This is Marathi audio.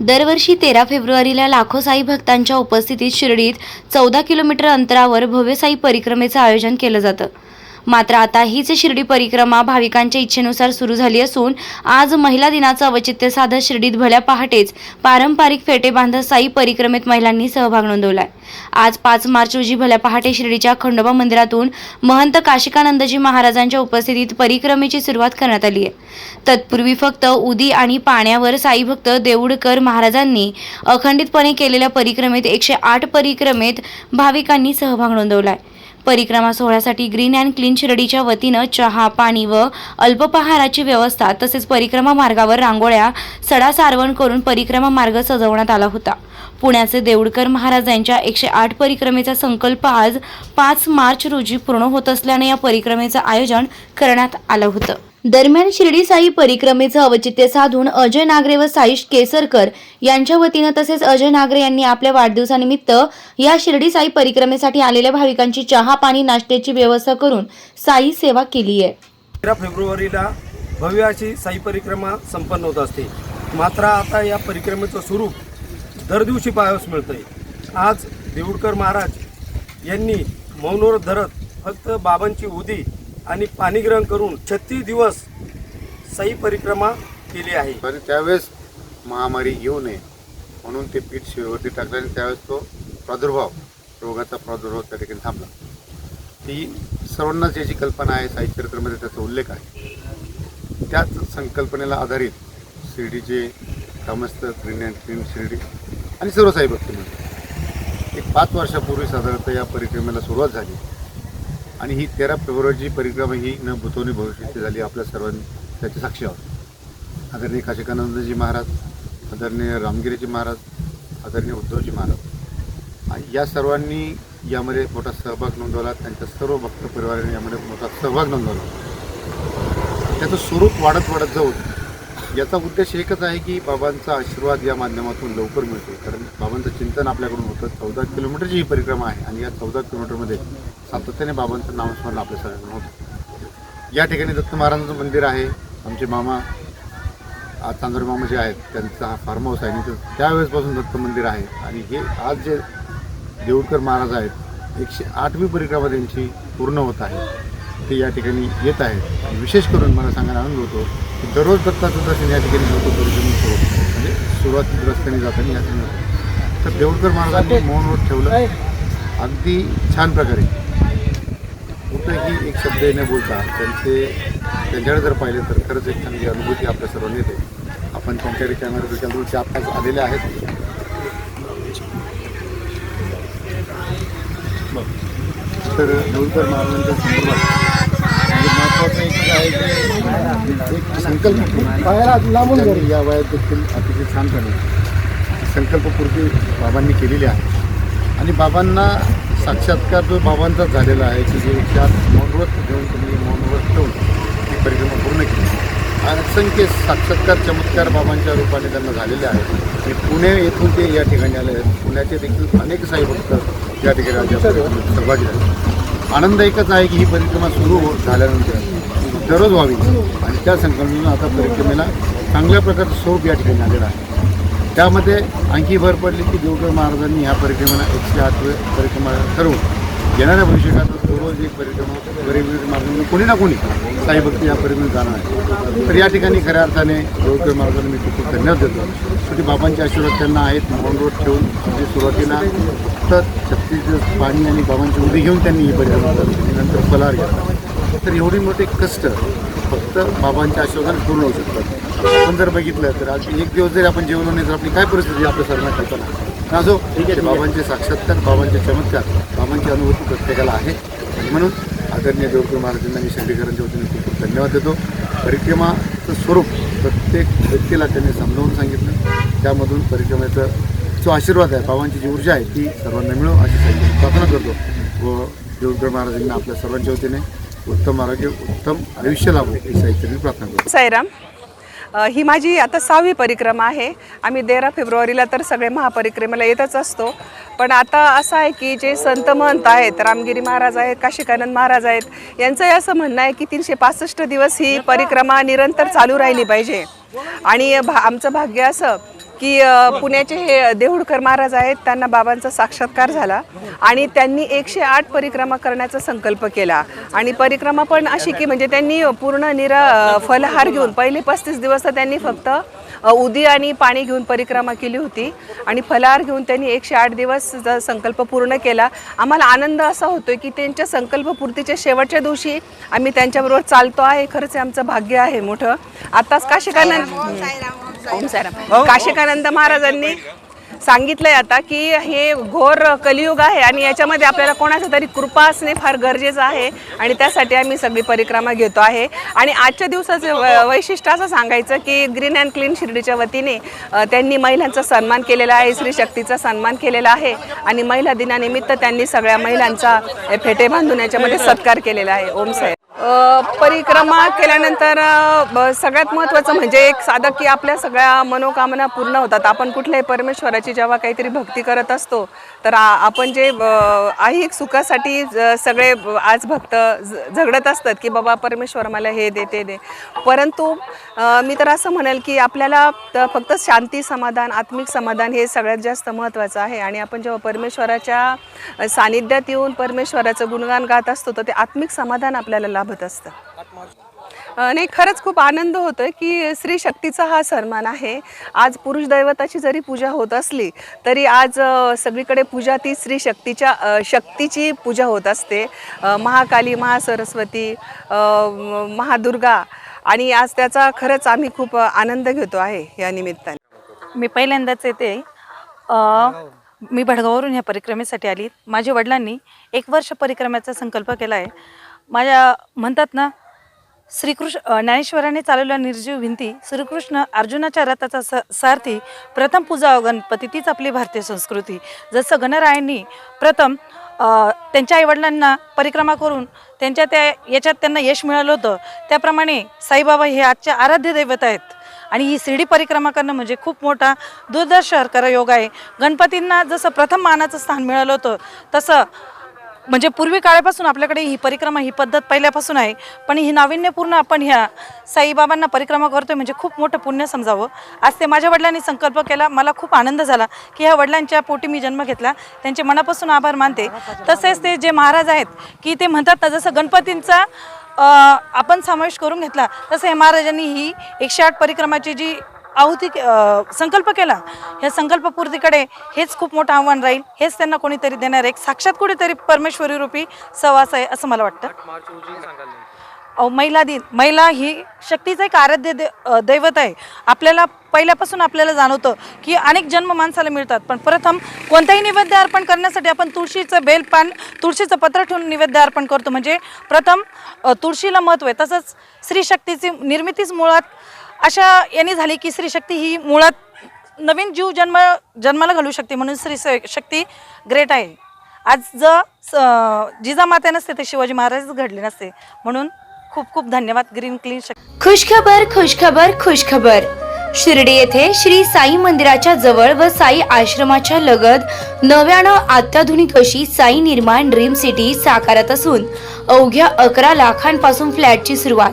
दरवर्षी तेरा फेब्रुवारीला लाखो साई भक्तांच्या उपस्थितीत शिर्डीत चौदा किलोमीटर अंतरावर भव्य साई परिक्रमेचं आयोजन केलं जातं. मात्र आता हीच शिर्डी परिक्रमा भाविकांच्या इच्छेनुसार सुरू झाली असून आज महिला दिनाचं औचित्य साधत शिर्डीत भल्या पहाटेच पारंपरिक फेटे बांधत साई परिक्रमेत महिलांनी सहभाग नोंदवलाय. आज पाच मार्च रोजी भल्या पहाटे शिर्डीच्या खंडोबा मंदिरातून महंत काशिकानंदजी महाराजांच्या उपस्थितीत परिक्रमेची सुरुवात करण्यात आली आहे. तत्पूर्वी फक्त उदी आणि पाण्यावर साई भक्त देऊडकर महाराजांनी अखंडितपणे केलेल्या परिक्रमेत एकशे आठ परिक्रमेत भाविकांनी सहभाग नोंदवलाय. परिक्रमा सोहळ्यासाठी ग्रीन अँड क्लीन शिर्डीच्या वतीनं चहा पाणी व अल्पपहाराची व्यवस्था तसेच परिक्रमा मार्गावर रांगोळ्या सडा सारवण करून परिक्रमा मार्ग सजवण्यात आला होता. पुण्याचे देऊडकर महाराज यांच्या एकशे आठ परिक्रमेचा संकल्प आज पाच मार्च रोजी पूर्ण होत असल्याने या परिक्रमेचं आयोजन करण्यात आलं होतं. दरम्यान शिर्डी साई परिक्रमेचं औचित्य साधून अजय नागरे व साईश केसरकर यांच्या वतीनं तसेच अजय नागरे यांनी आपल्या वाढदिवसानिमित्त या शिर्डी साई परिक्रमेसाठी आलेल्या भाविकांची चहा पाणी नाश्त्याची व्यवस्था करून साई सेवा केली आहे. तेरा फेब्रुवारीला भव्य अशी साई परिक्रमा संपन्न होत असते. मात्र आता या परिक्रमेचं स्वरूप दर दिवशी पाहावयास मिळतंय. आज देऊडकर महाराज यांनी मौनोर धरत फक्त बाबांची उदी आणि पाणीग्रहण करून छत्तीस दिवस सही परिक्रमा केली आहे. पण त्यावेळेस महामारी येऊ नये म्हणून ते पीठ शिवेवरती टाकलं आणि त्यावेळेस तो प्रादुर्भाव रोगाचा प्रादुर्भाव त्या ठिकाणी थांबला. ती सर्वांनाच याची कल्पना आहे साहित्य त्याचा उल्लेख आहे. त्याच संकल्पनेला आधारित शिर्डीचे ग्रामस्थ ग्रीन अँड क्लीन शिर्डी आणि सर्व साई भक्ती मंडळ एक पाच वर्षापूर्वी साधारणतः या परिक्रमेला सुरुवात झाली. आणि ही तेरा फेब्रुवारीची परिक्रमा ही न भूतवणी भविष्याची झाली आपल्या सर्वांनी त्याची साक्षी आहोत. आदरणीय काशिकानंदजी महाराज आदरणीय रामगिरीजी महाराज आदरणीय उद्धवजी महाराज. आणि या सर्वांनी यामध्ये मोठा सहभाग नोंदवला त्यांच्या सर्व भक्त परिवाराने यामध्ये मोठा सहभाग नोंदवला. त्याचं स्वरूप वाढत वाढत जाऊन याचा उद्देश एकच आहे की बाबांचा आशीर्वाद या माध्यमातून लवकर मिळतो. कारण बाबांचं चिंतन आपल्याकडून होतं. चौदा किलोमीटरची ही परिक्रमा आहे आणि या चौदा किलोमीटरमध्ये सातत्याने बाबांचं नामस्मरण आपल्या सगळ्यांना होतं. या ठिकाणी दत्त महाराजांचं मंदिर आहे. आमचे मामा आज चांदोर मामा जे आहेत त्यांचा हा फार्म हाऊस आहे. आणि ते त्यावेळेसपासून दत्त मंदिर आहे. आणि हे आज जे देऊळकर महाराज आहेत एकशे आठवी परिक्रमा त्यांची पूर्ण होत आहे. ते या ठिकाणी येत आहेत. विशेष करून मला सांगायला आनंद होतो की दररोज दत्ताचं दर्शन या ठिकाणी लोक परिक्रमेत होत म्हणजे सुरुवाती रस्त्याने जाताना या ठिकाणी तर देऊळकर महाराजांनी मौनवर ठेवलं. अगदी छान प्रकारे. कुठेही एक शब्द न बोलता त्यांचे त्यांच्याकडे जर पाहिले तर खरंच एक चांगली अनुभूती आपल्या सर्वांनी येते. आपण त्यांच्याकडे कॅमेरा त्याच्यामुळे आत्ताच आलेले आहेत. तर देऊळकर महाराजांच्या संदर्भात म्हणजे महत्त्वाचं एक आहे की एक संकल्प लांबून या वयात देखील अतिशय छानपणे संकल्पपूर्ती बाबांनी केलेली आहे. आणि बाबांना साक्षात्कार जो बाबांचा झालेला आहे की जे चार मौनव्रत घेऊन तुम्ही मौनव्रत ठेवून ही परिक्रमा पूर्ण केली. असंख्य साक्षात्कार चमत्कार बाबांच्या रूपाने त्यांना झालेले आहेत. आणि पुणे येथून ते या ठिकाणी आले आहेत. पुण्याचे देखील अनेक साईभक्त या ठिकाणी सहभागी झाले आनंद एकच आहे की ही परिक्रमा सुरू हो झाल्यानंतर दररोज व्हावी. आणि त्या संकल्पनेनं आता परिक्रमेला चांगल्या प्रकारचं स्वरूप या ठिकाणी आलेलं आहे. त्यामध्ये आणखी भर पडली की देवकर महाराजांनी ह्या परिक्रमेला एकशे आठ परिक्रमा ठरवून येणाऱ्या भविष्यकाळात दररोज एक पर्यटन वेगवेगळ्या मार्गाने कोणी ना कोणी साई भक्ती या परिणाम जाणार आहे. तर या ठिकाणी खऱ्या अर्थाने देवकर मार्गाने मी खूप खूप धन्यवाद देतो. शेवटी बाबांचे आशीर्वाद त्यांना आहेत मोहन रोड ठेवून म्हणजे सुरुवातीला तर छत्तीस दिवस पाणी आणि बाबांची उभी घेऊन त्यांनी ही परिक्रमा नंतर फलार घेतला. तर एवढी मोठे कष्ट फक्त बाबांच्या आशीर्वादाने पूर्ण होऊ शकतात. आपण जर बघितलं तर आज एक दिवस जरी आपण जेवलो नाही तर आपली काय परिस्थिती आपल्या सर्वांना कल्पना? असो ठीक आहे बाबांचे साक्षात्कार बाबांचे चमत्कार बाबांची अनुभूती प्रत्येकाला आहे. आणि म्हणून आदरणीय देवकर महाराजांना मी शिर्डीकरांच्या वतीने खूप खूप धन्यवाद देतो. परिक्रमाचं स्वरूप प्रत्येक व्यक्तीला त्यांनी समजावून सांगितलं. त्यामधून परिक्रमेचं जो आशीर्वाद आहे बाबांची जी ऊर्जा आहे ती सर्वांना मिळो अशी सगळी प्रार्थना करतो. व देवकर महाराजांना आपल्या सर्वांच्या वतीने उत्तम आरोग्य उत्तम आयुष्य लाभो ही साहित्याने प्रार्थना करतो. साईराम. ही माझी आता सहावी परिक्रमा आहे. आम्ही तेरा फेब्रुवारीला तर सगळे महापरिक्रमेला येतच असतो. पण आता असं आहे की जे संत महंत आहेत रामगिरी महाराज आहेत काशिकानंद महाराज आहेत यांचंही असं म्हणणं आहे की तीनशे पासष्ट दिवस ही परिक्रमा निरंतर चालू राहिली पाहिजे. आणि भा आमचं भाग्य असं की पुण्याचे हे देहुडकर महाराज आहेत त्यांना बाबांचा साक्षात्कार झाला आणि त्यांनी एकशे आठ परिक्रमा करण्याचा संकल्प केला. आणि परिक्रमा पण अशी की म्हणजे त्यांनी पूर्ण निरा फलहार घेऊन पहिले पस्तीस दिवस तर त्यांनी फक्त उदी आणि पाणी घेऊन परिक्रमा केली होती आणि फलाहार घेऊन त्यांनी एकशे आठ दिवस संकल्प पूर्ण केला. आम्हाला आनंद असा होतोय की त्यांच्या संकल्पपूर्तीच्या शेवटच्या दिवशी आम्ही त्यांच्याबरोबर चालतो आहे खरंच हे आमचं भाग्य आहे मोठं. आताच काशिकांना हो, ओम साईराम काशिकानंद महाराजांनी सांगितलंय आता की हे घोर कलियुग आहे आणि याच्यामध्ये आपल्याला कोणाचं तरी कृपा असणे फार गरजेचं आहे आणि त्यासाठी आम्ही सगळी परिक्रमा घेतो आहे. आणि आजच्या दिवसाचं व- वैशिष्ट्य असं सांगायचं की ग्रीन अँड क्लीन शिर्डीच्या वतीने त्यांनी महिलांचा सन्मान केलेला आहे स्त्री शक्तीचा सन्मान केलेला आहे आणि महिला दिनानिमित्त त्यांनी सगळ्या महिलांचा फेटे बांधून याच्यामध्ये सत्कार केलेला आहे. ओम साहेब परिक्रमा केल्यानंतर सगळ्यात महत्त्वाचं म्हणजे एक साधं की आपल्या सगळ्या मनोकामना पूर्ण होतात. आपण कुठल्याही परमेश्वराची जेव्हा काहीतरी भक्ती करत असतो तर आपण जे अ, ऐहिक सुखासाठी ज- सगळे आज भक्त झगडत असतात की बाबा परमेश्वर मला हे दे ते दे. परंतु मी तर असं म्हणेल की आपल्याला फक्त शांती समाधान आत्मिक समाधान हे सगळ्यात जास्त महत्त्वाचं आहे. आणि आपण जेव्हा परमेश्वराच्या सानिध्यात येऊन परमेश्वराचं गुणगान गात असतो तर ते आत्मिक समाधान आपल्याला लाभत असतं. नाही खरंच खूप आनंद होतोय की स्त्री शक्तीचा हा सन्मान आहे. आज पुरुष दैवताची जरी पूजा होत असली तरी आज सगळीकडे पूजा ती स्त्री शक्तीच्या शक्तीची पूजा होत असते. महाकाली महासरस्वती महादुर्गा आणि आज त्याचा खरंच आम्ही खूप आनंद घेतो आहे या निमित्ताने. मी पहिल्यांदाच येते. मी भडगाववरून ह्या परिक्रमेसाठी आली. माझ्या वडिलांनी एक वर्ष परिक्रमेचा संकल्प केला आहे माझ्या म्हणतात ना श्रीकृष्ण ज्ञानेश्वराने चालवल्या निर्जीव भिंती श्रीकृष्ण अर्जुनाच्या रथाचा स सारथी प्रथम पूजा गणपती तीच आपली भारतीय संस्कृती. जसं गणरायांनी प्रथम त्यांच्या आईवडिलांना परिक्रमा करून त्यांच्या त्या याच्यात त्यांना यश मिळालं होतं. त्याप्रमाणे साईबाबा हे आजच्या आराध्य दैवत आहेत. आणि ही शिर्डी परिक्रमा करणं म्हणजे खूप मोठा दुर्दर्शर करा योग आहे. गणपतींना जसं प्रथम मानाचं स्थान मिळालं होतं तसं म्हणजे पूर्वी काळापासून आपल्याकडे ही परिक्रमा ही पद्धत पहिल्यापासून आहे पण ही नाविन्यपूर्ण आपण ह्या साईबाबांना परिक्रमा करतोय म्हणजे खूप मोठं पुण्य समजावं. आज ते माझ्या वडिलांनी संकल्प केला मला खूप आनंद झाला की ह्या वडिलांच्या पोटी मी जन्म घेतला त्यांचे मनापासून आभार मानते. तसेच ते जे महाराज आहेत की ते म्हणतात ना जसं गणपतींचा आपण समावेश करून घेतला तसं हे महाराजांनी ही एकशे आठ परिक्रमाची जी आहुती संकल्प केला. ह्या संकल्पपूर्तीकडे हेच खूप मोठं आव्हान राहील. हेच त्यांना कोणीतरी देणार एक साक्षात कुठेतरी परमेश्वरी रूपी सहवास आहे असं मला वाटतं. अहो महिला दिन. महिला ही शक्तीचं एक आराध्य दे दैवत आहे. आपल्याला पहिल्यापासून आपल्याला जाणवतं की अनेक जन्म माणसाला मिळतात. पण प्रथम कोणताही नैवेद्य अर्पण करण्यासाठी आपण तुळशीचं बेलपान तुळशीचं पत्र ठेवून नैवेद्य अर्पण करतो. म्हणजे प्रथम तुळशीला महत्त्व आहे. तसंच स्त्रीशक्तीची निर्मितीच मुळात अशा याने झाली की स्त्री शक्ती ही मुळात नवीन जीव जन्म जन्माला घालू शकते म्हणून स्त्री स- शक्ती ग्रेट आहे. आज जर स- नसते तर शिवाजी महाराज घडले नसते म्हणून खूप खूप धन्यवाद. ग्रीन क्लीन खुशखबर खुशखबर खुशखबर. शिर्डी येथे श्री साई मंदिराच्या जवळ व साई आश्रमाच्या लगत नव्यानं अत्याधुनिक अशी साई निर्माण ड्रीम सिटी साकारत असून अवघ्या अकरा लाखांपासून फ्लॅटची सुरुवात.